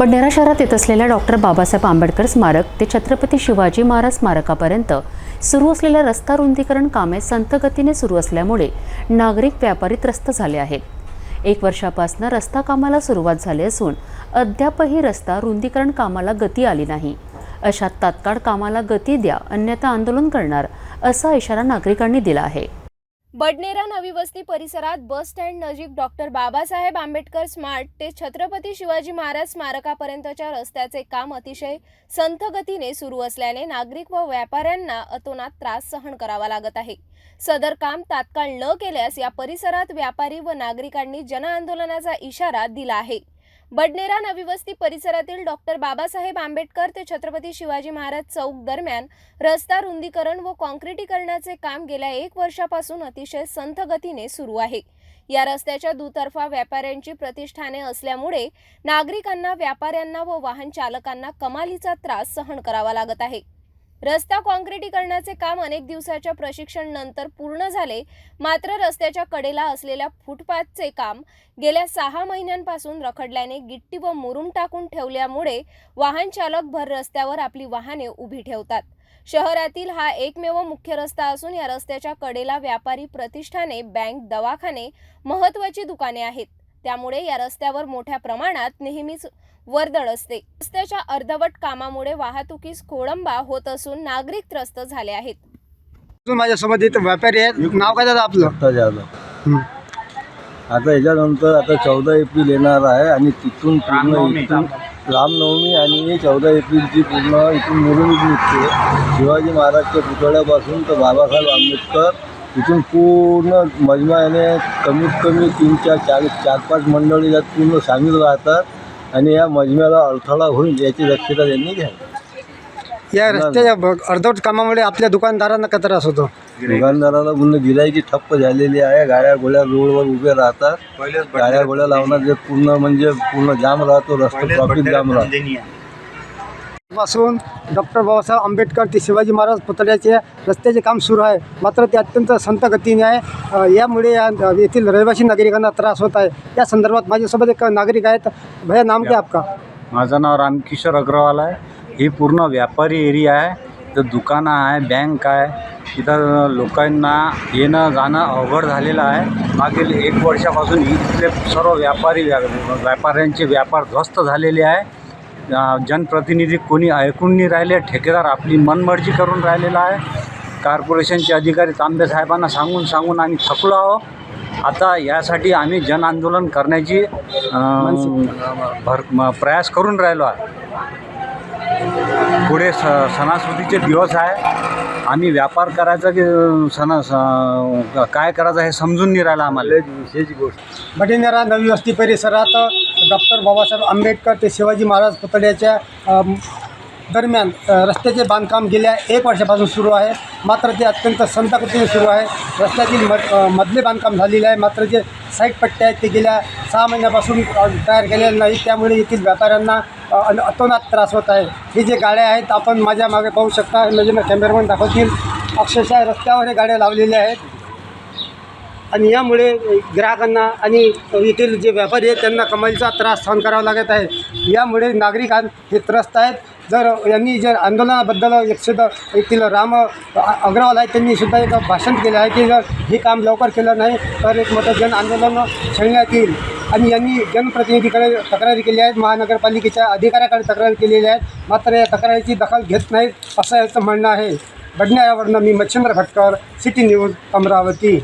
बडनेरा शहरात येत असलेल्या डॉक्टर बाबासाहेब आंबेडकर स्मारक ते छत्रपती शिवाजी महाराज स्मारकापर्यंत सुरू असलेल्या रस्ता रुंदीकरण कामे संतगतीने सुरू असल्यामुळे नागरिक व्यापारी त्रस्त झाले आहेत. एक वर्षापासून रस्ता कामाला सुरुवात झाली असून अद्यापही रस्ता रुंदीकरण कामाला गती आली नाही. अशात तात्काळ कामाला गती द्या अन्यथा आंदोलन करणार असा इशारा नागरिकांनी दिला आहे. बडनेरा नवी वस्ती परिसरात बस स्टँड नजीक डॉक्टर बाबासाहेब आंबेडकर स्मार्ट ते छत्रपती शिवाजी महाराज स्मारकापर्यंतच्या रस्त्याचे काम अतिशय संथ गतीने सुरू असल्याने नागरिक व व्यापाऱ्यांना अतोनात त्रास सहन करावा लागत आहे. सदर काम तात्काळ न केल्यास या परिसरात व्यापारी व नागरिकांनी जनआंदोलनाचा इशारा दिला आहे. बडनेरा नवी वस्ती परिसरातील डॉक्टर बाबासाहेब आंबेडकर ते छत्रपती शिवाजी महाराज चौक दरम्यान रस्ता रुंदीकरण व कॉन्क्रिटीकरणाचे काम गेल्या एक वर्षापासून अतिशय संथ गतीने सुरू आहे. या रस्त्याच्या दुतर्फा व्यापाऱ्यांची प्रतिष्ठाने असल्यामुळे नागरिकांना व्यापाऱ्यांना व वाहन चालकांना कमालीचा त्रास सहन करावा लागत आहे. रस्ता कॉन्क्रिटीकरणाचे काम अनेक दिवसाच्या प्रशिक्षण नंतर पूर्ण झाले. मात्र रस्त्याच्या कडेला असलेल्या फुटपाथचे काम गेल्या सहा महिन्यांपासून रखडल्याने गिट्टी व मुरुम टाकून ठेवल्यामुळे वाहन चालक भर रस्त्यावर आपली वाहने उभी ठेवतात. शहरातील हा एकमेव मुख्य रस्ता असून या रस्त्याच्या कडेला व्यापारी प्रतिष्ठाने बँक दवाखाने महत्वाची दुकाने आहेत. त्यामुळे या रस्त्यावर मोठ्या प्रमाणात नेहमीच वर्दळ असते. रस्त्याच्या अर्धवट कामामुळे वाहतुकीस खोळंबा होत असून नागरिक त्रस्त झाले आहेत. अजून माझ्यासोबत इथं व्यापारी आहेत. नाव काय दादा आपलं? हं. आता याच्यानंतर आता चौदा एप्रिल येणार आहे आणि तिथून पूर्ण रामनवमी. इथून रामनवमी आणि चौदा एप्रिलची पूर्ण इथून मिरवणूक निघते. शिवाजी महाराजच्या पुतळ्यापासून तर बाबासाहेब आंबेडकर इथून पूर्ण मजमाने कमीत कमी तीन चार चार चार पाच मंडळी यात पूर्ण सामील राहतात आणि या मजम्याला अडथळा होईल याची दक्षता त्यांनी घ्यावी. या रस्त्याच्या अर्धवट कामामुळे आपल्या दुकानदारांना का त्रास होतो? दुकानदाराला पूर्ण गिरायकी ठप्प झालेली आहे. गाड्या गोळ्या रोडवर उभे राहतात. गाड्या गोळ्या लावणार जे पूर्ण म्हणजे पूर्ण जाम राहतो रस्ता ट्रॉफिक जाम राहतो. पासून डॉक्टर बाबासाहेब आंबेडकर ते शिवाजी महाराज पुतळ्याचे रस्त्याचे काम सुरू आहे. मात्र ते अत्यंत संत गतीने आहे यामुळे या येथील रहिवासी नागरिकांना त्रास होत आहे. या संदर्भात माझ्यासोबत एक नागरिक आहेत. भैया नाम काय आपका? माझं नाव रामकिशोर अग्रवाल आहे. ही पूर्ण व्यापारी एरिया आहे. इथं दुकानं आहे बँक आहे. इथं लोकांना येणं जाणं अवघड झालेलं आहे. मागील एक वर्षापासून इथले सर्व व्यापारी व्या व्यापाऱ्यांचे व्यापार ध्वस्त झालेले आहे. जनप्रतिनिधी कोणी ऐकून नाही राहिले ठेकेदार आपली मनमर्जी करून राहिलेला आहे. कॉर्पोरेशनचे अधिकारी तांबे साहेबांना सांगून सांगून आम्ही थकलो आहो आता यासाठी आम्ही जन आंदोलन करण्याची भर प्रयास करून राहिलो आहे. पुढे स सणासुदीचे दिवस आहे. आम्ही व्यापार करायचा की सणा स- काय करायचं हे समजून नाही राहिलं आम्हाला. विशेष गोष्ट. बडिनेरा नवी वस्ती परिसरात डॉक्टर बाबासाहेब आंबेडकर ते शिवाजी महाराज पुतळ्याच्या दरम्यान रस्त्याचे बांधकाम गेल्या एक वर्षापासून सुरू आहे. मात्र ते अत्यंत संतकतीने सुरू आहे. रस्त्यातील मध मधले बांधकाम झालेले आहे. मात्र जे साईड पट्टे आहेत ते गेल्या सहा महिन्यापासून तयार केलेले नाही. त्यामुळे येथील व्यापाऱ्यांना अन- अतोनात त्रास होत आहे. हे जे गाड्या आहेत आपण माझ्या मागे पाहू शकता. म्हणजे कॅमेरामॅन दाखवतील. अक्षरशः रस्त्यावर हे गाड्या लावलेल्या आहेत. आणि यामुळे ग्राहकांना आणि येथील जे व्यापारी आहेत त्यांना कमाईचा त्रास सहन करावा लागत आहे. यामुळे नागरिकां हे त्रस्त आहेत. जर यांनी जर आंदोलनाबद्दल एक सुद्धा येथील राम अग्रवाल आहेत त्यांनी सुद्धा एक भाषण केलं आहे की जर हे काम लवकर केलं नाही तर एक मोठं जन आंदोलन छेडण्यात येईल. आणि यांनी जनप्रतिनिधीकडे तक्रारी केली आहेत महानगरपालिकेच्या अधिकाऱ्याकडे तक्रारी केलेल्या आहेत. मात्र या तक्रारीची दखल घेत नाहीत असं याचं म्हणणं आहे. बडण्यावरनं मी मच्छिंद्र भटकर सिटी न्यूज अमरावती.